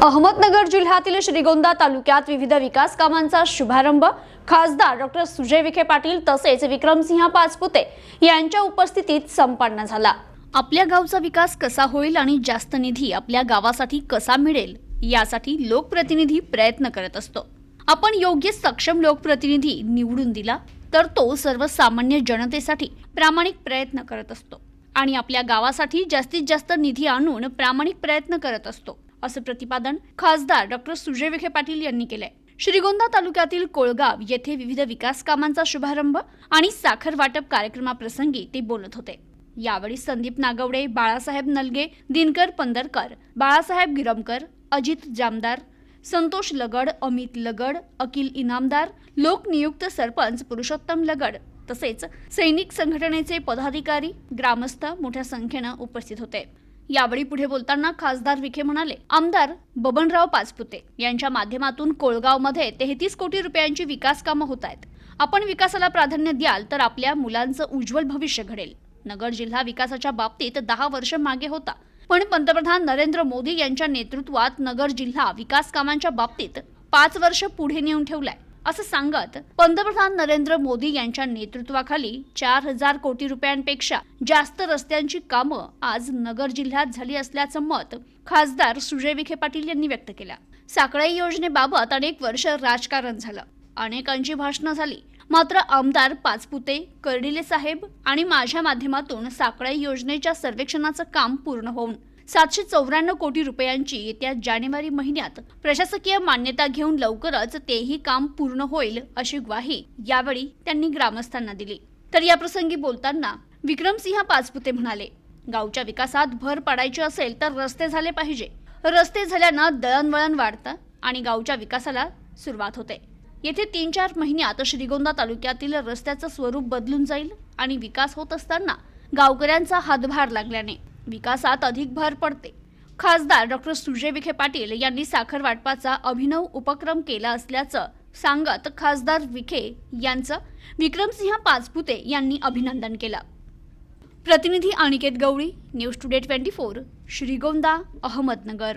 अहमदनगर जिल्ह्यातील श्रीगोंदा तालुक्यात विविध विकास कामांचा शुभारंभ. खासदार डॉक्टर सुजय विखे पाटील तसेच विक्रमसिंह पाचपुते यांच्या उपस्थितीत संपन्न झाला. आपल्या गावचा विकास कसा होईल आणि जास्त निधी आपल्या गावासाठी कसा मिळेल यासाठी लोकप्रतिनिधी प्रयत्न करत असतो. आपण योग्य सक्षम लोकप्रतिनिधी निवडून दिला तर तो सर्वसामान्य जनतेसाठी प्रामाणिक प्रयत्न करत असतो. आणि आपल्या गावासाठी जास्तीत जास्त निधी आणून प्रामाणिक प्रयत्न करत असतो. असं प्रतिपादन खासदार डॉक्टर सुजय विखे पाटील यांनी केलंय. श्रीगोंदा तालुक्यातील कोळगाव येथे विविध विकास कामांचा शुभारंभ आणि साखर वाटप कार्यक्रमाप्रसंगी ते बोलत होते. यावेळी संदीप नागवडे बाळासाहेब नलगे दिनकर पंदरकर बाळासाहेब गिरमकर अजित जामदार संतोष लगड अमित लगड अकिल इनामदार लोकनियुक्त सरपंच पुरुषोत्तम लगड तसेच सैनिक संघटनेचे पदाधिकारी ग्रामस्थ मोठ्या संख्येनं उपस्थित होते. यावेळी पुढे बोलताना खासदार विखे म्हणाले आमदार बबनराव पाचपुते यांच्या माध्यमातून कोळगावमध्ये तेहतीस कोटी रुपयांची विकास कामं होत आहेत. आपण विकासाला प्राधान्य द्याल तर आपल्या मुलांचं उज्ज्वल भविष्य घडेल. नगर जिल्हा विकासाच्या बाबतीत दहा वर्ष मागे होता. पण पंतप्रधान नरेंद्र मोदी यांच्या नेतृत्वात नगर जिल्हा विकास कामांच्या बाबतीत पाच वर्ष पुढे नेऊन ठेवलाय. असं सांगत पंतप्रधान नरेंद्र मोदी यांच्या नेतृत्वाखाली चार हजार कोटी रुपयांपेक्षा जास्त रस्त्यांची कामं आज नगर जिल्ह्यात झाली असल्याचं मत खासदार सुजय विखे पाटील यांनी व्यक्त केलं. साकळाई योजनेबाबत अनेक वर्ष राजकारण झालं. अनेकांची भाषणं झाली. मात्र आमदार पाचपुते कर्डिले साहेब आणि माझ्या माध्यमातून साकळाई योजनेच्या सर्वेक्षणाचं काम पूर्ण होऊन सातशे चौऱ्याण्णव कोटी रुपयांची येत्या जानेवारी महिन्यात प्रशासकीय मान्यता घेऊन लवकरच तेही काम पूर्ण होईल अशी ग्वाही यावेळी त्यांनी ग्रामस्थांना दिली. तर या प्रसंगी बोलताना विक्रमसिंह पाचपुते म्हणाले गावच्या विकासात भर पाडायची असेल तर रस्ते झाले पाहिजे. रस्ते झाल्यानं दळणवळण वाढतं आणि गावच्या विकासाला सुरुवात होते. येथे तीन चार महिन्यात श्रीगोंदा तालुक्यातील रस्त्याचं स्वरूप बदलून जाईल आणि विकास होत असताना गावकऱ्यांचा हातभार लागल्याने विकासात अधिक भर पडते. खासदार डॉक्टर सुजय विखे पाटील यांनी साखर वाटपाचा अभिनव उपक्रम केला असल्याचं सांगत खासदार विखे यांचं विक्रमसिंह पाचपुते यांनी अभिनंदन केलं. प्रतिनिधी Aniket Gawali news today twenty four Shrigonda Ahmednagar.